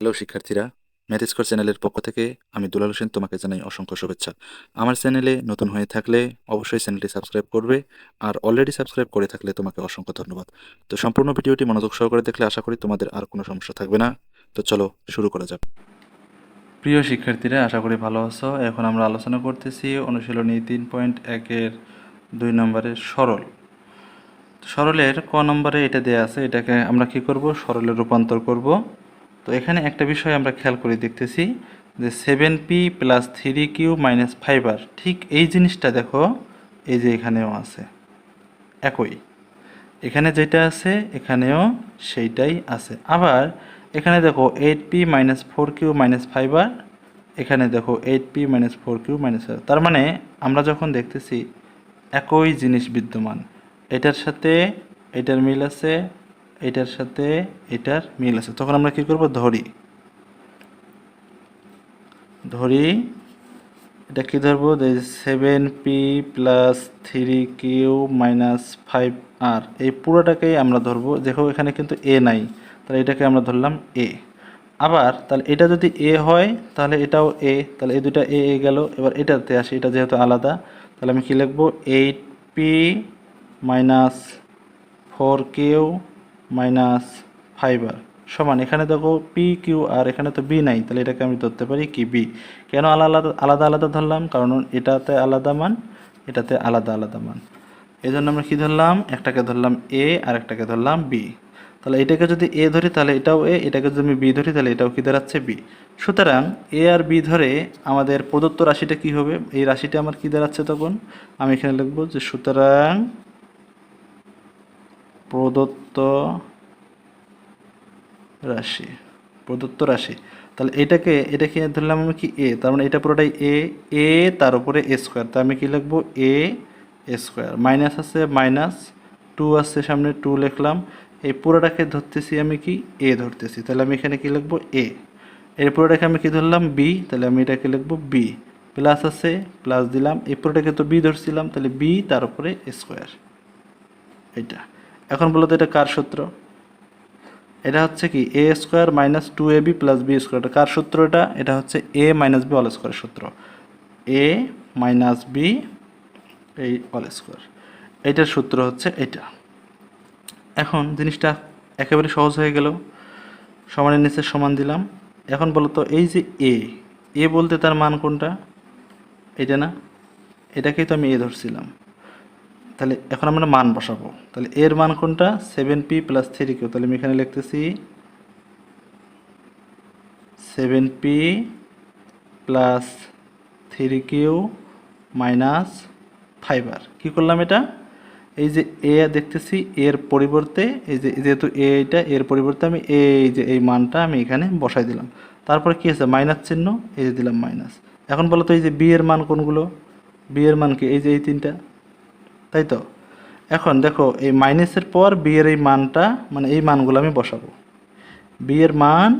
Hello, শিক্ষার্থীরা। Math score চ্যানেলের পক্ষ থেকে আমি দুলাল হোসেন তোমাকে জানাই অসংখ্য শুভেচ্ছা। আমার চ্যানেলে নতুন হয়ে থাকলে অবশ্যই চ্যানেলটি সাবস্ক্রাইব করবে আর অলরেডি সাবস্ক্রাইব করে থাকলে তোমাকে অসংখ্য ধন্যবাদ। তো সম্পূর্ণ ভিডিওটি মনোযোগ সহকারে দেখলে আশা করি তোমাদের আর কোনো সমস্যা থাকবে না। তো চলো শুরু করা যাক। প্রিয় শিক্ষার্থীরা, আশা করি ভালো আছো। এখন আমরা আলোচনা করতেছি অনুশীলনী তিন পয়েন্ট একের দুই নম্বরের সরল। সরলের ক নম্বরে এটা দেয়া আছে, এটাকে আমরা কি করব? সরলে রূপান্তর করব। তো এখানে একটা বিষয় আমরা খেয়াল করে দেখতেছি যে seven P plus three Q minus five R ঠিক এই জিনিসটা দেখো, এই যে এখানেও আছে, একই। এখানে যেটা আছে, এখানেও সেইটাই আছে। আবার এখানে দেখো eight P minus four Q minus five R এখানে দেখো eight P minus four Q minus তার মানে আমরা যখন দেখতেছি একই জিনিস বিদ্যমান, এটার সাথে এটার মিল আছে এটার সাথে এটার মিল আছে। তখন আমরা কি করব? ধরি। ধরি। এটা কি ধরবো? Seven P plus three Q minus five R এই পুরোটাকেই আমরা ধরবো। দেখো, এখানে কিন্তু এ নাই। তাহলে এটাকে আমরা ধরলাম এ আবার তাহলে এটা যদি এ হয়, তাহলে এটাও এ তাহলে এই দুটা এ এ গেল। এবার এটাতে আসি। এটা যেহেতু আলাদা, তাহলে আমি কি লিখব? Eight P minus four Q minus five R. সমান, এখানে দেখো পি কিউ আর এখানে তো বি নাই, তাহলে এটাকে আমি ধরতে পারি কি বি কেন আলাদা আলাদা আলাদা ধরলাম? কারণ এটাতে আলাদা মান, এটাতে আলাদা আলাদা মান। এই জন্য আমরা কী ধরলাম? একটাকে ধরলাম এ আর একটাকে ধরলাম বি তাহলে এটাকে যদি এ ধরি, তাহলে এটাও এ এটাকে যদি আমি বি ধরি, তাহলে এটাও কি দাঁড়াচ্ছে বি সুতরাং এ আর বি ধরে আমাদের প্রদত্ত রাশিটা কি হবে? এই রাশিটা আমার কি দাঁড়াচ্ছে তখন? আমি এখানে লিখব যে সুতরাং প্রদত্ত রাশি প্রদত্ত রাশি। তাহলে এটাকে এটাকে ধরলাম আমি কি এ তার মানে এটা পুরোটাই এ এ তার উপরে এ স্কোয়ার তা আমি কি লিখব? এ স্কোয়ার মাইনাস আছে মাইনাস টু আছে সামনে টু লিখলাম। এই পুরোটাকে ধরতেছি আমি কি? এ ধরতেছি। তাহলে আমি এখানে কি লিখব? এ এর পুরোটাকে আমি কি ধরলাম? বি তাহলে আমি এটাকে লিখব বি প্লাস আছে প্লাস দিলাম। এই পুরোটাকে তো বি ধরছিলাম। তাহলে বি তার উপরে স্কোয়ার এটা এখন বলো তো এটা কার সূত্র? এটা হচ্ছে কি A square minus two A B plus B square এটা কার সূত্র এটা? এটা হচ্ছে এ মাইনাস বি অল স্কোয়ারের সূত্র। এ মাইনাস বি এই অল স্কোয়ার এইটার সূত্র হচ্ছে এটা। এখন জিনিসটা একেবারে সহজ হয়ে গেল। সমানের নিচে সমান দিলাম। এখন বলো তো এই যে এ এ বলতে তার মান কোনটা? এটা না? এটাকেই তো আমি এ ধরছিলাম। তাহলে এখন আমরা মান বসাবো। তাহলে এর মান কোনটা? Seven P plus three Q. তাহলে আমি এখানে লিখতেছি seven P plus three Q minus five R কী করলাম এটা? এই যে এ দেখতেছি, এর পরিবর্তে, এই যে যেহেতু এটা, এর পরিবর্তে আমি এই যে এই মানটা আমি এখানে বসাই দিলাম। তারপরে কী আছে? মাইনাস চিহ্ন, এই যে দিলাম মাইনাস এখন বলো তো এই যে বি এর মান কোনগুলো? বি এর মান কি? এই যে এই তিনটা? তাই তো? এখন দেখো, এই মাইনাসের পর বি এর এই মানটা মানে এই মানগুলো আমি বসাবো। বি এর মান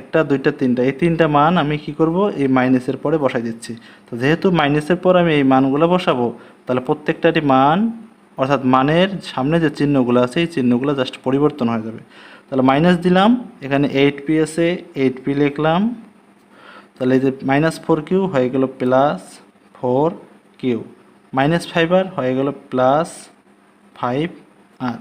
একটা, দুইটা, তিনটা। এই তিনটা মান আমি কি করব? এই মাইনাসের পরে বসাই দিচ্ছি। তো যেহেতু মাইনাসের পর আমি এই মানগুলো বসাবো, তাহলে প্রত্যেকটারই মান, অর্থাৎ মানের সামনে যে চিহ্নগুলো আছে, এই চিহ্নগুলো জাস্ট পরিবর্তন হয়ে যাবে। তাহলে মাইনাস দিলাম, এখানে এইট পি আছে এইট পি লিখলাম। তাহলে এই যে মাইনাস ফোর কিউ হয়ে গেল plus four Q minus five R হয়ে গেল প্লাস ফাইভ আর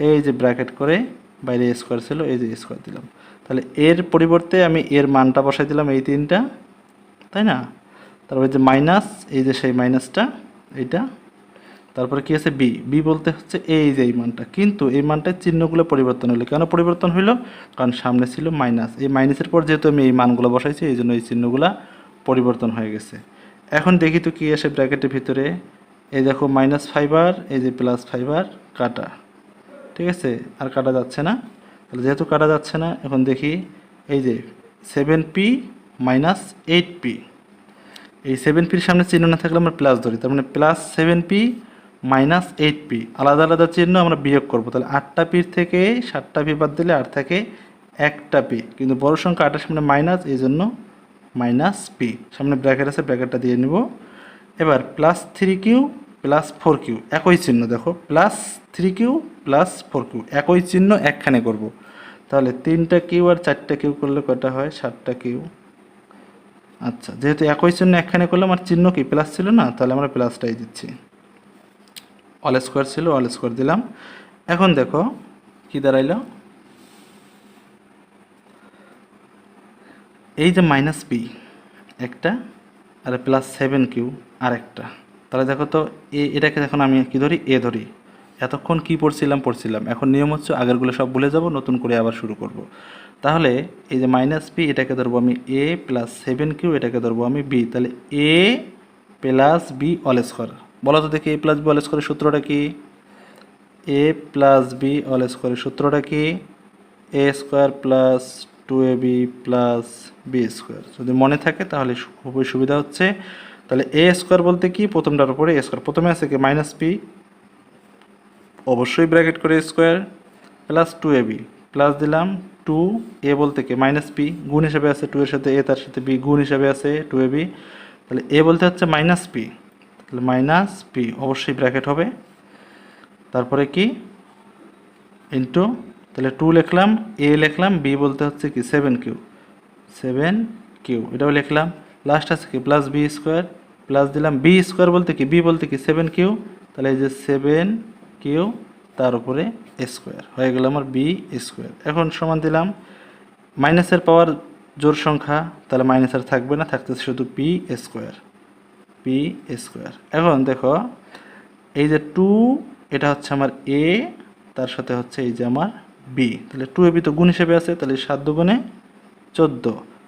এই যে ব্র্যাকেট করে বাইরে স্কোয়ার ছিল, এই যে স্কোয়ার দিলাম। তাহলে এর পরিবর্তে আমি এর মানটা বসাই দিলাম এই তিনটা, তাই না? তারপরে যে মাইনাস, এই যে সেই মাইনাসটা, এইটা। তারপরে কি আছে? বি বি বলতে হচ্ছে এই যে এই মানটা। কিন্তু এই মানটার চিহ্নগুলো পরিবর্তন হলো। কেন পরিবর্তন হলো? কারণ সামনে ছিল মাইনাস। এই মাইনাসের পর যেহেতু আমি এই মানগুলো বসাইছি, এই জন্য এই চিহ্নগুলো পরিবর্তন হয়ে গেছে। এখন দেখি তো কি আসে ব্র্যাকেটের ভিতরে। এই দেখো মাইনাস ফাইবার এই যে প্লাস ফাইবার কাটা। ঠিক আছে? আর কাটা যাচ্ছে না। তাহলে যেহেতু কাটা যাচ্ছে না, এখন দেখি এই যে seven P minus eight P এই সেভেন পির সামনে চিহ্ন না থাকলে আমরা প্লাস ধরি। তার মানে plus seven P minus eight P আলাদা আলাদা চিহ্ন আমরা বিয়োগ করব। তাহলে আটটা পির থেকে সাতটা পি বাদ দিলে আট থাকে একটা পি কিন্তু বড় সংখ্যা আটের সামনে মাইনাস এই জন্য মাইনাস পি সামনে ব্র্যাকেট আছে ব্র্যাকেটটা দিয়ে নিব। এবার plus three Q plus four Q একই চিহ্ন দেখো plus three Q plus four Q একই চিহ্ন একখানে করব। তাহলে তিনটা কিউ আর চারটা কিউ করলে কয়টা হয়? সাতটা কিউ আচ্ছা যেহেতু একই চিহ্ন একখানে করলাম, আর চিহ্ন কি? প্লাস ছিল না, তাহলে আমরা প্লাসটাই দিচ্ছি। অল স্কোয়ার ছিল অল স্কোয়ার দিলাম। এখন দেখো, কি দাঁড়াইলো? এই যে মাইনাস বি একটা, আর প্লাস সেভেন কিউ আর একটা। তাহলে দেখো তো, এ, এটাকে এখন আমি কি ধরি? এ ধরি। এতক্ষণ কি পড়ছিলাম? পড়ছিলাম। এখন নিয়ম হচ্ছে আগেরগুলো সব ভুলে যাব, নতুন করে আবার শুরু করব। তাহলে এই যে মাইনাস বি এটাকে ধরবো আমি এ প্লাস সেভেন কিউ এটাকে ধরবো আমি বি তাহলে A plus B all square বলো তো দেখি এ প্লাস বি অল স্কোয়ারের সূত্রটা কি? এ প্লাস বি অল স্কোয়ারের সূত্রটা কি? A square plus two A B plus B square. যদি মনে থাকে তাহলে খুবই সুবিধা হচ্ছে। তাহলে এ স্কোয়ার বলতে কি? প্রথমটার উপরে এ স্কোয়ার। প্রথমে আছে কি? Minus P. অবশ্যই ব্র্যাকেট করে square plus two A B. Plus দিলাম টু এ বলতে কি? Minus P. গুণ হিসাবে আছে টু এর সাথে এ, তার সাথে বি। গুণ হিসাবে আছে টু এ বি। তাহলে এ বলতে হচ্ছে মাইনাস পি। তাহলে মাইনাস পি অবশ্যই ব্র্যাকেট হবে। তারপরে কি? ইন্টু তাহলে টু লিখলাম এ লিখলাম বি বলতে হচ্ছে কি সেভেন কিউ সেভেন কিউ এটাও লিখলাম লাস্ট আছে কি প্লাস বি স্কোয়ার প্লাস দিলাম বি স্কোয়ার বলতে কি বি বলতে কি সেভেন কিউ তাহলে এই যে সেভেন কিউ তার উপরে স্কোয়ার হয়ে গেল আমার বি স্কোয়ার এখন সমান দিলাম মাইনাসের পাওয়ার জোর সংখ্যা, তাহলে মাইনাস আর থাকবে না, থাকতেছে শুধু পি স্কোয়ার পি স্কোয়ার এখন দেখো, এই যে টু এটা হচ্ছে আমার এ তার সাথে হচ্ছে এই যে আমার বি। তাহলে টু এ বি তো গুণ হিসেবে আছে, তাহলে সাত দুগুণে চোদ্দ।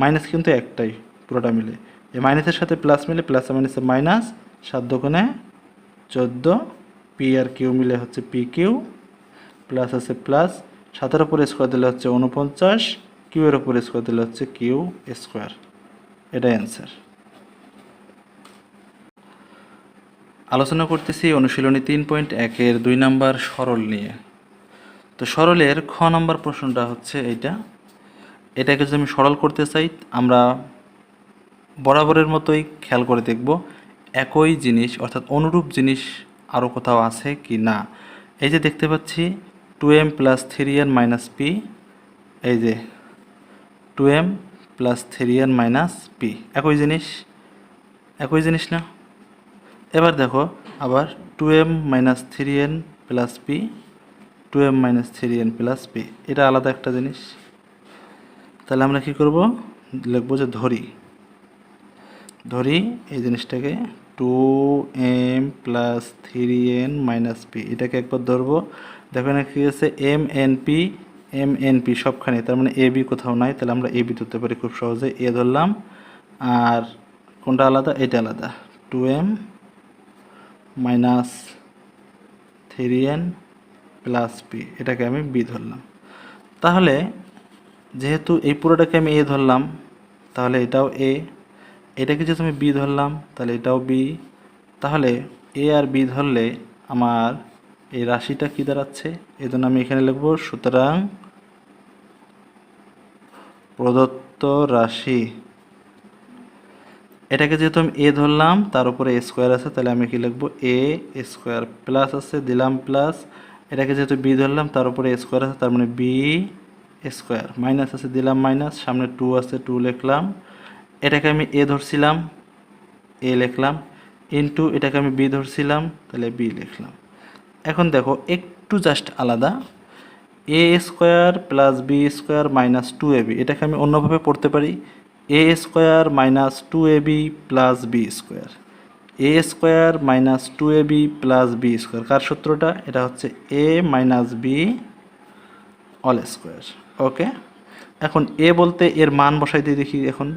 মাইনাস কিন্তু একটাই পুরোটা মিলে। এই মাইনাসের সাথে প্লাস মিলে প্লাস মাইনাসে মাইনাস সাত দুগুণে চোদ্দ। পি আর কিউ মিলে হচ্ছে পি কিউ প্লাস আছে প্লাস সাতের উপর স্কোয়ার দিলে হচ্ছে উনপঞ্চাশ কিউ এর উপর স্কোয়ার দিলে হচ্ছে কিউ স্কোয়ার এটাই অ্যান্সার আলোচনা করতেছি অনুশীলনী তিন পয়েন্ট একের দুই নাম্বার সরল নিয়ে। তো সরলের খ নাম্বার প্রশ্নটা হচ্ছে এইটা। এটাকে যদি আমি সরল করতে চাই, আমরা বরাবরের মতোই খেয়াল করে দেখব একই জিনিস, অর্থাৎ অনুরূপ জিনিস আরও কোথাও আছে কি না। এই যে দেখতে পাচ্ছি two M plus three N minus P এই যে two M plus three N minus P একই জিনিস একই জিনিস না? এবার দেখো, আবার two M minus three N plus P two M minus three N plus P এটা আলাদা একটা জিনিস। তাহলে আমরা কি করব? লিখব যে ধরি। ধরি এই জিনিসটাকে two M plus three N minus P এটাকে একবার ধরবো। দেখো এখানে কি আছে? M N P M N P সবখানে। তার মানে এ বি কোথাও নাই। তাহলে আমরা এ বি ধরতে পারি খুব সহজে। এ ধরলাম। আর কোনটা আলাদা? এটা আলাদা। Two M minus three N plus P এটাকে আমি বি ধরলাম। তাহলে যেহেতু এই পুরোটাকে আমি এ ধরলাম, তাহলে এটাও এ এটাকে যেহেতু আমি বি ধরলাম, তাহলে এটাও বি তাহলে এ আর বি ধরলে আমার এই রাশিটা কী দাঁড়াচ্ছে? এই জন্য আমি এখানে লিখব, সুতরাং প্রদত্ত রাশি। এটাকে যেহেতু আমি এ ধরলাম, তার উপরে এ স্কোয়ার আছে, তাহলে আমি কি লিখব? এ স্কোয়ার প্লাস আছে, দিলাম প্লাস এটাকে যেহেতু বি ধরলাম, তার উপরে স্কোয়ার আছে, তার মানে বি স্কোয়ার মাইনাস আছে, দিলাম মাইনাস সামনে টু আছে টু লিখলাম। এটাকে আমি এ ধরছিলাম এ লিখলাম। ইনটু এটাকে আমি বি ধরছিলাম, তাহলে বি লিখলাম। এখন দেখো, একটু জাস্ট আলাদা। A square plus B square minus two A B এটাকে আমি অন্যভাবে পড়তে পারি। A square minus two A B plus B square A square minus two A B plus B square কার সূত্রটা? এটা হচ্ছে A minus B all square okay এখন A বলতে এর মান বসাই দিয়ে দেখি এখন।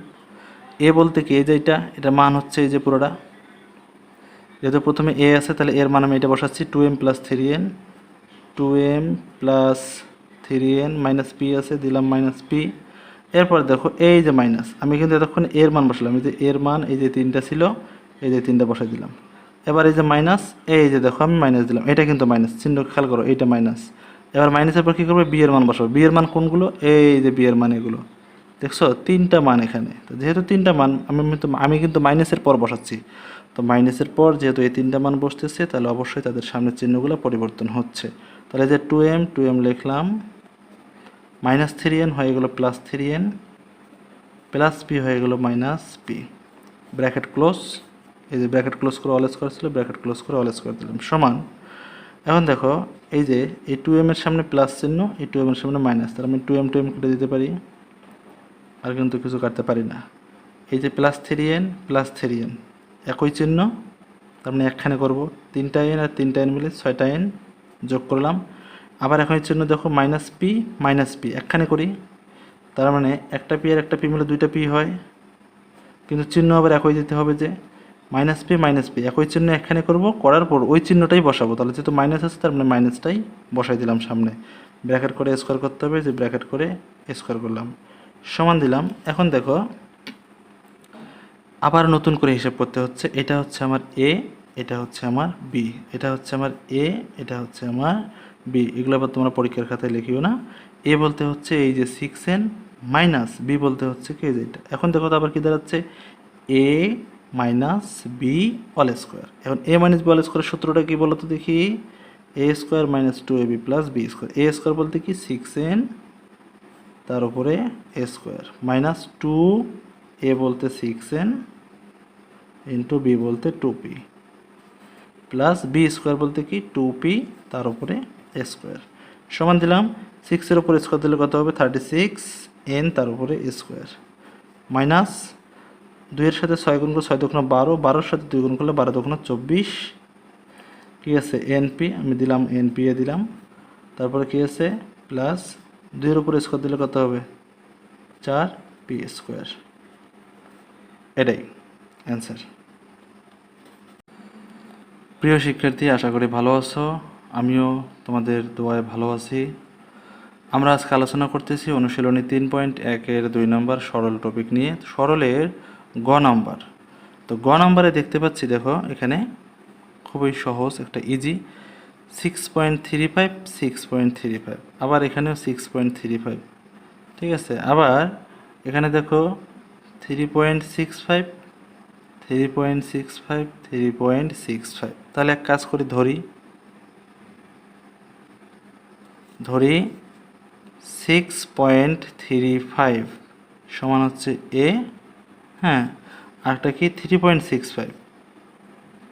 এ বলতে কি? এই যে এটা এটা মান হচ্ছে এই যে পুরোটা। যেহেতু প্রথমে এ আছে, তাহলে এর মান আমি এটা বসাচ্ছি two M plus three N two M plus three N minus P আছে, দিলাম মাইনাস পি এরপর দেখো, এই যে মাইনাস আমি কিন্তু এতক্ষণ এর মান বসালাম, এই যে এর মান, এই যে তিনটা ছিল এই যে তিনটা বসাই দিলাম। এবার এই যে মাইনাস এই যে দেখো আমি মাইনাস দিলাম। এটা কিন্তু মাইনাস চিহ্ন খেয়াল করো, এইটা মাইনাস এবার মাইনাসের পর কী করব? বিয়ের মান বসাবো। বিয়ের মান কোনগুলো? এই যে বিয়ের মান এগুলো। দেখছ? তিনটা মান এখানে। তো যেহেতু তিনটা মান, আমি কিন্তু আমি কিন্তু মাইনাসের পর বসাচ্ছি। তো মাইনাসের পর যেহেতু এই তিনটা মান বসতেছে, তাহলে অবশ্যই তাদের সামনের চিহ্নগুলো পরিবর্তন হচ্ছে। তাহলে যে টু এম টু এম লিখলাম। মাইনাস থ্রি এন হয়ে গেলো plus three N plus P হয়ে গেলো মাইনাস পি ব্র্যাকেট ক্লোজ এই যে ব্র্যাকেট ক্লোজ করে অল স্কোয়ার ছিল ব্র্যাকেট ক্লোজ করে অল স্কোয়ার দিলাম, সমান। এখন দেখো, এই যে এই টু এম এর সামনে প্লাস চিহ্ন, এই টু এম এর সামনে মাইনাস তার আমি টু এম টু এম কেটে দিতে পারি। আর কিন্তু কিছু কাটতে পারি না। এই যে plus three N plus three N একই চিহ্ন, তার মানে একখানে করব। তিনটা এন আর তিনটা এন মিলে ছয়টা এন যোগ করলাম। আবার এখন চিহ্ন দেখো মাইনাস পি মাইনাস পি একখানে করি। তার মানে একটা পি আর একটা পি মিলে দুইটা পি হয়। কিন্তু চিহ্ন আবার একই দিতে হবে যে। Minus P minus P. একই চিহ্ন একখানে করব, করার পর ওই চিহ্নটাই বসাবো। তাহলে যেহেতু মাইনাস আছে, তার মানে মাইনাসটাই বসাই দিলাম সামনে। ব্র্যাকেট করে স্কোয়ার করতে হবে, যে ব্র্যাকেট করে স্কোয়ার করলাম। সমান দিলাম। এখন দেখো, আবার নতুন করে হিসাব করতে হচ্ছে, এটা হচ্ছে আমার এ এটা হচ্ছে আমার বি এটা হচ্ছে আমার এ এটা হচ্ছে আমার বি এগুলো আবার তোমরা পরীক্ষার খাতায় লিখিও না। এ বলতে হচ্ছে এই যে সিক্স এন মাইনাস বি বলতে হচ্ছে কি, এই যে এটা। এখন দেখো তো আবার কি দাঁড়াচ্ছে? A minus B all square এখন এ মাইনাস বি অল স্কোয়ারের সূত্রটা কি বলো তো দেখি? A square minus two A B plus B square A square বলতে কি? সিক্স এন তার উপরে A square minus two A বলতে সিক্স এন ইন্টু বি বলতে two P plus B square বলতে কি? টু পি তার উপরে এ স্কোয়ার সমান দিলাম সিক্সের উপরে স্কোয়ার দিলে কত হবে? থার্টি সিক্স এন তার উপরে স্কোয়ার মাইনাস দুইয়ের সাথে ছয় গুণ করে ছয় দোকানো বারো, বারোর সাথে দুই গুণ করলে বারো দোকানো চব্বিশ। কি আছে? এনপি আমি দিলাম এনপি এ দিলাম। তারপরে কি আছে? প্লাস দুইয়ের উপরে স্কোয়ার দিলে কত হবে? চার পি স্কোয়ার এটাই অ্যান্সার প্রিয় শিক্ষার্থী, আশা করি ভালো আছো। আমিও তোমাদের দোয়ায় ভালো আছি। আমরা আজকে আলোচনা করতেছি অনুশীলনী তিন পয়েন্ট একের দুই নম্বর সরল টপিক নিয়ে। সরলের গ নাম্বার। তো গ নাম্বারে দেখতে পাচ্ছি, দেখো, এখানে খুবই সহজ একটা easy six point three five six point three five আবার এখানেও সিক্স পয়েন্ট থ্রি ফাইভ ঠিক আছে? আবার এখানে দেখো three point six five three point six five three point six five তাহলে এক কাজ করি, ধরি। ধরি সিক্স পয়েন্ট থ্রি ফাইভ সমান হচ্ছে এ হ্যাঁ আরেকটা কি? Three point six five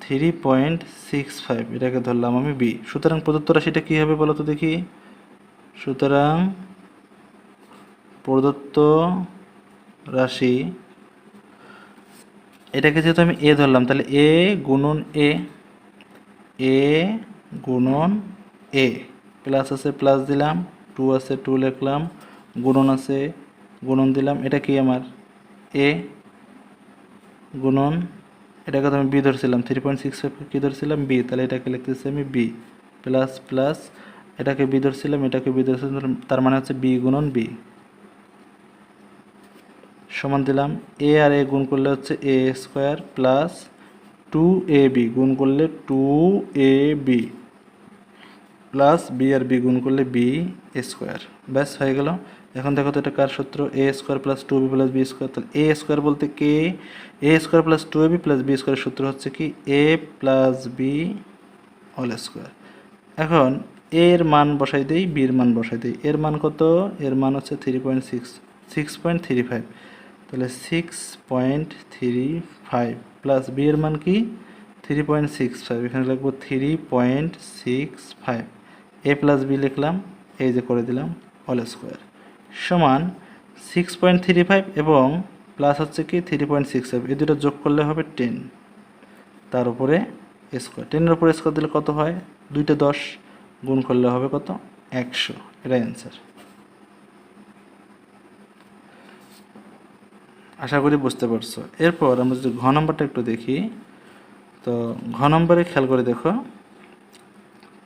three point six five এটাকে ধরলাম আমি বি সুতরাং প্রদত্ত রাশিটা কী হবে বলো তো দেখি? সুতরাং প্রদত্ত রাশি, এটাকে যেহেতু আমি এ ধরলাম, তাহলে এ গুণন এ এ গুণন এ প্লাস আছে প্লাস দিলাম টু আছে টু লিখলাম, গুণন আছে, গুণন দিলাম, এটা কি আমার? এ গুণন, এটাকে তো আমি বি ধরছিলাম থ্রি পয়েন্ট সিক্স ফাইভ কী ধরছিলাম? বি তাহলে এটাকে লিখতেছি আমি বি প্লাস প্লাস এটাকে বি ধরছিলাম, এটাকে বি ধরছিলাম, তার মানে হচ্ছে বি গুণন বি সমান দিলাম এ আর এ গুণ করলে হচ্ছে a square plus two a b গুণ করলে two a b plus b R B গুণ করলে বি স্কোয়ার ব্যাস, হয়ে গেল। এখন দেখো তো এটা কার সূত্র? A square plus two b plus b square তাহলে এ স্কোয়ার বলতে কে? A square plus two b plus b স্কোয়ারের সূত্র হচ্ছে কি? A plus b all square এখন এর মান বসাই দেই বির মান বসাই দেই। এর মান কত? এর মান হচ্ছে three point six six point three five তাহলে six point three five plus b এর মান কি? থ্রি পয়েন্ট সিক্স ফাইভ এখানে লিখব three point six five a plus b লিখলাম। এই যে করে দিলাম অল স্কোয়ার সমান সিক্স পয়েন্ট থ্রি ফাইভ এবং প্লাস হচ্ছে কি থ্রি পয়েন্ট সিক্স ফাইভ এই দুটো যোগ করলে হবে টেন তার উপরে স্কোয়ার টেনের উপরে স্কোয়ার দিলে কত হয়? দুইটা দশ গুণ করলে হবে কত? একশো। এটাই অ্যান্সার আশা করি বুঝতে পারছ। এরপর আমরা যদি ঘ নম্বরটা একটু দেখি, তো ঘ নম্বরে খেয়াল করে দেখো।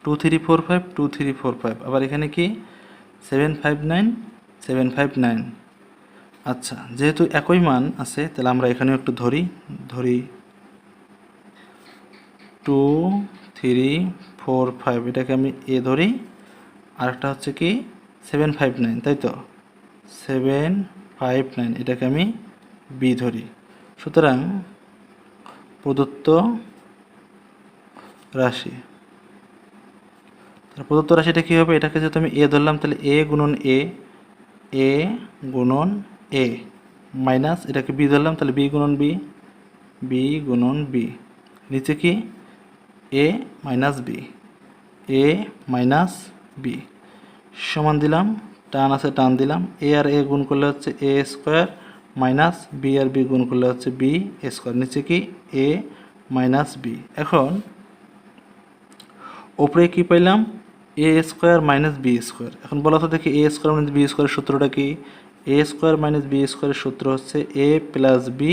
Two three four five two three four five আবার এখানে কি? Seven five nine seven five nine আচ্ছা যেহেতু একই মান আছে, তাহলে আমরা এখানেও একটু ধরি। ধরি টু থ্রি ফোর ফাইভ এটাকে আমি এ ধরি। আরেকটা হচ্ছে কি? সেভেন ফাইভ নাইন তাই তো? সেভেন ফাইভ নাইন এটাকে আমি বি ধরি। সুতরাং প্রদত্ত রাশি। প্রদত্ত রাশিটা কী হবে? এটাকে যেহেতু আমি এ ধরলাম, তাহলে এ গুণন এ এ গুণন এ মাইনাস এটাকে বি ধরলাম, তাহলে বি গুণন বি বি গুণন বি নিচে কি? A minus b a minus b সমান দিলাম, টান আছে, টান দিলাম। এ আর এ গুণ করলে হচ্ছে এ স্কোয়ার মাইনাস বি আর বি গুণ করলে হচ্ছে বি স্কোয়ার। নিচে কি? এ মাইনাস বি এখন, ওপরে কি পাইলাম? A square minus b square এখন বলা তো দেখি এ স্কোয়ার মাইনাস বি স্কোয়ারের সূত্রটা কি? এ স্কোয়ার মাইনাস বি স্কোয়ারের সূত্র হচ্ছে a plus b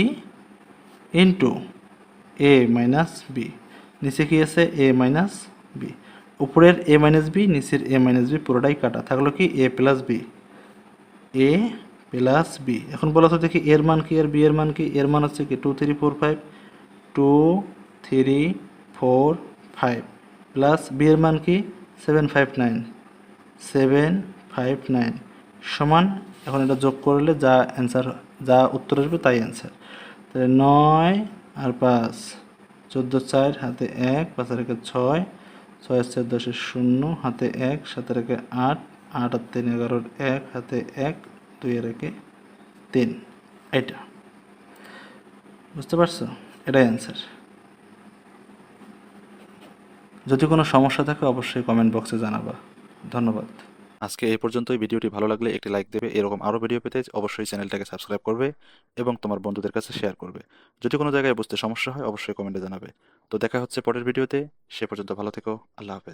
into a minus b নিচে কি আছে? এ মাইনাস বি উপরের এ মাইনাস বি নিচের এ মাইনাস বি পুরোটাই কাটা। থাকল কি? A plus b a plus b এখন বলা তো দেখি এর মান কি? আর বি এর মান কি? এর মান হচ্ছে কি? Two three four five two three four five plus b এর মান কি? Seven five nine seven five nine সমান, এখন এটা যোগ করলে যা অ্যান্সার যা উত্তর আসবে তাই অ্যান্সার তাহলে নয় আর পাঁচ, চোদ্দ চার, হাতে এক, পাঁচ আর একে ছয় ছয় চার দশের শূন্য, হাতে এক, সাত একে আট আট আর তিন এগারোর এক, হাতে এক, দুই আর একে তিন। এটা বুঝতে পারছ? এটাই অ্যান্সার যদি কোনো সমস্যা থাকে, অবশ্যই কমেন্ট বক্সে জানাবা। ধন্যবাদ। আজকে এই পর্যন্তই। ভিডিওটি ভালো লাগলে একটি লাইক দেবে। এরকম আরও ভিডিও পেতে অবশ্যই চ্যানেলটাকে সাবস্ক্রাইব করবে এবং তোমার বন্ধুদের কাছে শেয়ার করবে। যদি কোনো জায়গায় বুঝতে সমস্যা হয়, অবশ্যই কমেন্টে জানাবে। তো দেখা হচ্ছে পরের ভিডিওতে সে পর্যন্ত ভালো থেকো। আল্লাহ হাফেজ।